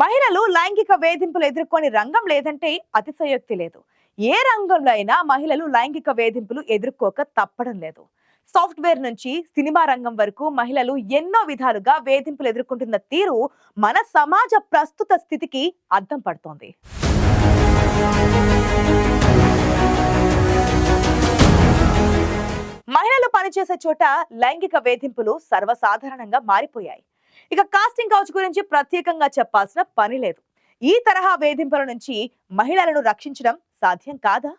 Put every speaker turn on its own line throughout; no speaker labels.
మహిళలు లైంగిక వేధింపులు ఎదుర్కొని రంగం లేదంటే అతిశయోక్తి లేదు. ఏ రంగంలో అయినా మహిళలు లైంగిక వేధింపులు ఎదుర్కోక తప్పడం లేదు. సాఫ్ట్వేర్ నుంచి సినిమా రంగం వరకు మహిళలు ఎన్నో విధాలుగా వేధింపులు ఎదుర్కొంటున్న తీరు మన సమాజ ప్రస్తుత స్థితికి అద్దం పడుతోంది. మహిళలు పనిచేసే చోట లైంగిక వేధింపులు సర్వసాధారణంగా మారిపోయాయి. ఇక కాస్టింగ్ కౌచ్ గురించి ప్రత్యేకంగా చెప్పాల్సిన పని లేదు. ఈ తరహా వేధింపుల నుంచి మహిళలను రక్షించడం సాధ్యం కాదా?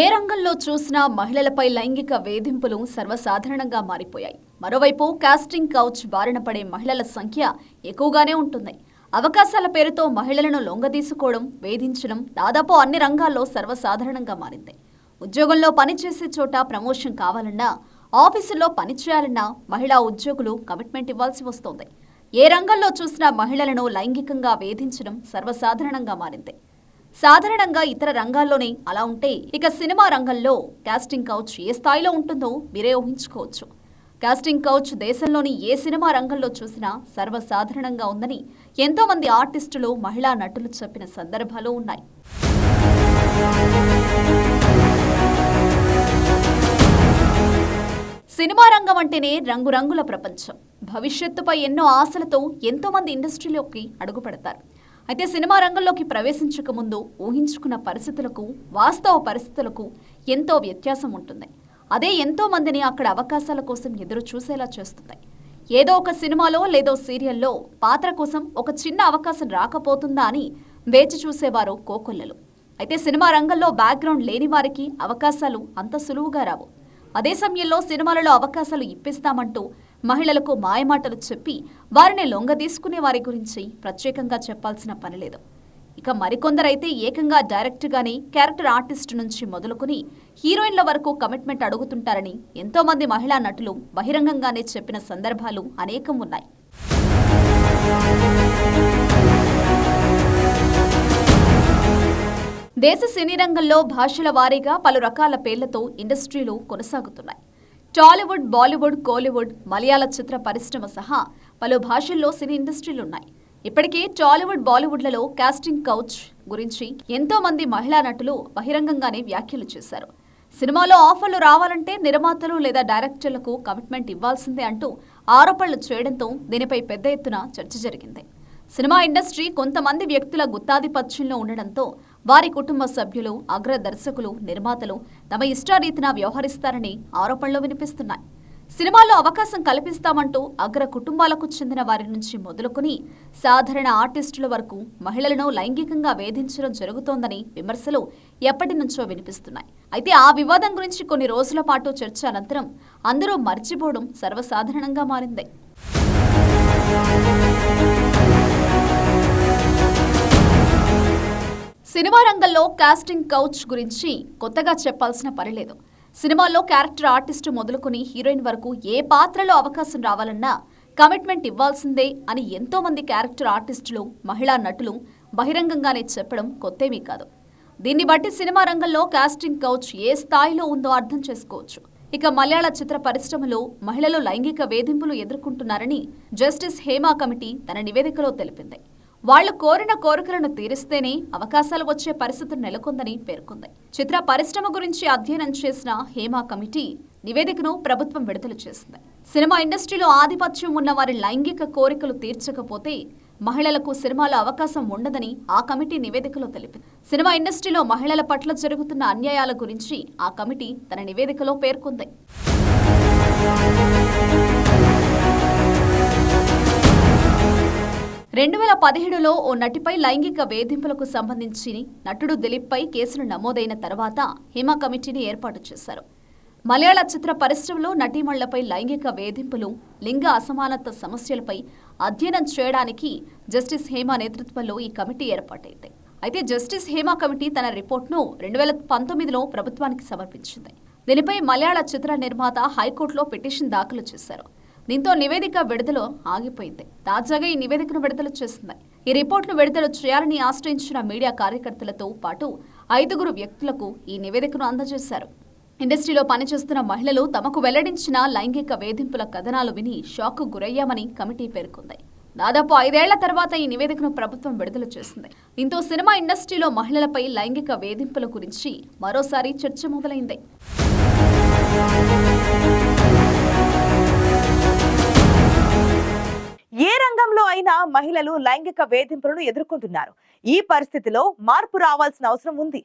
ఏ రంగంలో చూసినా మహిళలపై లైంగిక వేధింపులు సర్వసాధారణంగా మారిపోయాయి. మరోవైపు కాస్టింగ్ కౌచ్ బారిన పడే మహిళల సంఖ్య ఎక్కువగానే ఉంటుంది అవకాశాల పేరుతో మహిళలను లొంగదీసుకోవడం వేధించడం దాదాపు అన్ని రంగాల్లో సర్వసాధారణంగా మారింది. ఉద్యోగంలో పనిచేసే చోట ప్రమోషన్ కావాలన్నా ఆఫీసుల్లో పనిచేయాలన్నా మహిళా ఉద్యోగులు కమిట్మెంట్ ఇవ్వాల్సి వస్తోంది. ఏ రంగంలో చూసినా మహిళలను లైంగికంగా వేధించడం సర్వసాధారణంగా మారింది. సాధారణంగా ఇతర రంగాల్లోనే అలా ఉంటే ఇక సినిమా రంగంలో కాస్టింగ్ కౌచ్ ఏ స్థాయిలో ఉంటుందో మీరే ఊహించుకోవచ్చు. కాస్టింగ్ కౌచ్ దేశంలోని ఏ సినిమా రంగంలో చూసినా సర్వసాధారణంగా ఉందని ఎంతోమంది ఆర్టిస్టులు మహిళా నటులు చెప్పిన సందర్భాలు ఉన్నాయి. సినిమా రంగం అంటేనే రంగురంగుల ప్రపంచం. భవిష్యత్తుపై ఎన్నో ఆశలతో ఎంతోమంది ఇండస్ట్రీలోకి అడుగుపెడతారు. అయితే సినిమా రంగంలోకి ప్రవేశించక ముందు ఊహించుకున్న పరిస్థితులకు వాస్తవ పరిస్థితులకు ఎంతో వ్యత్యాసం ఉంటుంది. అదే ఎంతో మందిని అక్కడ అవకాశాల కోసం ఎదురు చూసేలా చేస్తుంది. ఏదో ఒక సినిమాలో లేదో సీరియల్లో పాత్ర కోసం ఒక చిన్న అవకాశం రాకపోతుందా అని వేచి చూసేవారు కోకొల్లలు. అయితే సినిమా రంగంలో బ్యాక్గ్రౌండ్ లేని వారికి అవకాశాలు అంత సులువుగా రావు. అదే సమయంలో సినిమాలలో అవకాశాలు ఇప్పిస్తామంటూ మహిళలకు మాయమాటలు చెప్పి వారిని లొంగదీసుకునే వారి గురించి ప్రత్యేకంగా చెప్పాల్సిన పని లేదు. ఇక మరికొందరైతే ఏకంగా డైరెక్ట్గానే క్యారెక్టర్ ఆర్టిస్ట్ నుంచి మొదలుకొని హీరోయిన్ల వరకు కమిట్మెంట్ అడుగుతుంటారని ఎంతోమంది మహిళా నటులు బహిరంగంగానే చెప్పిన సందర్భాలు అనేకం ఉన్నాయి. దేశ సినీ రంగంలో భాషల వారీగా పలు రకాల పేర్లతో ఇండస్ట్రీలు కొనసాగుతున్నాయి. టాలీవుడ్ బాలీవుడ్ కోలీవుడ్ మలయాళ చిత్ర పరిశ్రమ సహా పలు భాషల్లో సినీ ఇండస్ట్రీలున్నాయి. ఇప్పటికే టాలీవుడ్ బాలీవుడ్లలో కాస్టింగ్ కౌచ్ గురించి ఎంతో మంది మహిళా నటులు బహిరంగంగానే వ్యాఖ్యలు చేశారు. సినిమాలో ఆఫర్లు రావాలంటే నిర్మాతలు లేదా డైరెక్టర్లకు కమిట్మెంట్ ఇవ్వాల్సిందే అంటూ ఆరోపణలు చేయడంతో దీనిపై పెద్ద ఎత్తున చర్చ జరిగింది. సినిమా ఇండస్ట్రీ కొంతమంది వ్యక్తుల గుత్తాధిపత్యంలో ఉండడంతో వారి కుటుంబ సభ్యులు అగ్ర దర్శకులు నిర్మాతలు తమ ఇష్టారీతిన వ్యవహరిస్తారని ఆరోపణలు వినిపిస్తున్నాయి. సినిమాలో అవకాశం కల్పిస్తామంటూ అగ్ర కుటుంబాలకు చెందిన వారి నుంచి మొదలుకొని సాధారణ ఆర్టిస్టుల వరకు మహిళలను లైంగికంగా వేధించడం జరుగుతోందని విమర్శలు ఎప్పటి నుంచో వినిపిస్తున్నాయి. అయితే ఆ వివాదం గురించి కొన్ని రోజుల పాటు చర్చ అనంతరం అందరూ మర్చిపోవడం సర్వసాధారణంగా మారింది. సినిమా రంగంలో కాస్టింగ్ కౌచ్ గురించి కొత్తగా చెప్పాల్సిన పని లేదు. సినిమాల్లో క్యారెక్టర్ ఆర్టిస్ట్ మొదలుకుని హీరోయిన్ వరకు ఏ పాత్రలో అవకాశం రావాలన్నా కమిట్మెంట్ ఇవ్వాల్సిందే అని ఎంతో మంది క్యారెక్టర్ ఆర్టిస్టులు మహిళా నటులు బహిరంగంగానే చెప్పడం కొత్తేమీ కాదు. దీన్ని బట్టి సినిమా రంగంలో కాస్టింగ్ కౌచ్ ఏ స్థాయిలో ఉందో అర్థం చేసుకోవచ్చు. ఇక మలయాళ చిత్ర పరిశ్రమలో మహిళలు లైంగిక వేధింపులు ఎదుర్కొంటున్నారని జస్టిస్ హేమా కమిటీ తన నివేదికలో తెలిపింది. వాళ్ళు కోరిన కోరికలను తీరిస్తేనే అవకాశాలు వచ్చే పరిస్థితి నెలకొందని పేర్కొంది. చిత్ర పరిశ్రమ గురించి అధ్యయనం చేసిన హేమా కమిటీ నివేదికను ప్రభుత్వం విడుదల చేసింది. సినిమా ఇండస్ట్రీలో ఆధిపత్యం ఉన్న వారి లైంగిక కోరికలు తీర్చకపోతే మహిళలకు సినిమాలో అవకాశం ఉండదని ఆ కమిటీ నివేదికలో తెలిపింది. సినిమా ఇండస్ట్రీలో మహిళల పట్ల జరుగుతున్న అన్యాయాల గురించి ఆ కమిటీ తన నివేదికలో పేర్కొంది. రెండు వేల పదిహేడులో ఓ నటిపై లైంగిక వేధింపులకు సంబంధించి నటుడు దిలీప్పై కేసులు నమోదైన తర్వాత హిమా కమిటీని ఏర్పాటు చేశారు. మలయాళ చిత్ర పరిశ్రమలో నటీమణులపై లైంగిక వేధింపులు లింగ అసమానత సమస్యలపై అధ్యయనం చేయడానికి జస్టిస్ హేమా నేతృత్వంలో ఈ కమిటీ ఏర్పాటైంది. అయితే జస్టిస్ హేమా కమిటీ తన రిపోర్ట్ను రెండు వేల పంతొమ్మిదిలో ప్రభుత్వానికి సమర్పించింది. దీనిపై మలయాళ చిత్ర నిర్మాత హైకోర్టులో పిటిషన్ దాఖలు చేశారు. దీంతో నివేదిక విడుదల ఆగిపోయింది. తాజాగా ఈ నివేదికను విడుదల చేసింది ఈ రిపోర్టును విడుదల చేయాలని ఆశ్రయించిన మీడియా కార్యకర్తలతో పాటు ఐదుగురు వ్యక్తులకు ఈ నివేదికను అందజేశారు. ఇండస్ట్రీలో పనిచేస్తున్న మహిళలు తమకు వెల్లడించిన లైంగిక వేధింపుల కథనాలు విని షాక్ గురయ్యామని కమిటీ పేర్కొంది. దాదాపు ఐదేళ్ళ తర్వాత ఈ నివేదికను ప్రభుత్వం విడుదల చేసింది. దీంతో సినిమా ఇండస్ట్రీలో మహిళలపై లైంగిక వేధింపుల గురించి మరోసారి చర్చ మొదలైంది.
గతంలో అయినా మహిళలు లైంగిక వేధింపులను ఎదుర్కొంటున్నారు. ఈ పరిస్థితిలో మార్పు రావాల్సిన అవసరం ఉంది.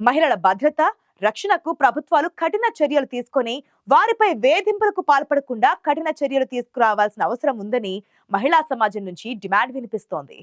మహిళల భద్రత రక్షణకు ప్రభుత్వాలు కఠిన చర్యలు తీసుకొని వారిపై వేధింపులకు పాల్పడకుండా కఠిన చర్యలు తీసుకురావాల్సిన అవసరం ఉందని మహిళా సమాజం నుంచి డిమాండ్ వినిపిస్తోంది.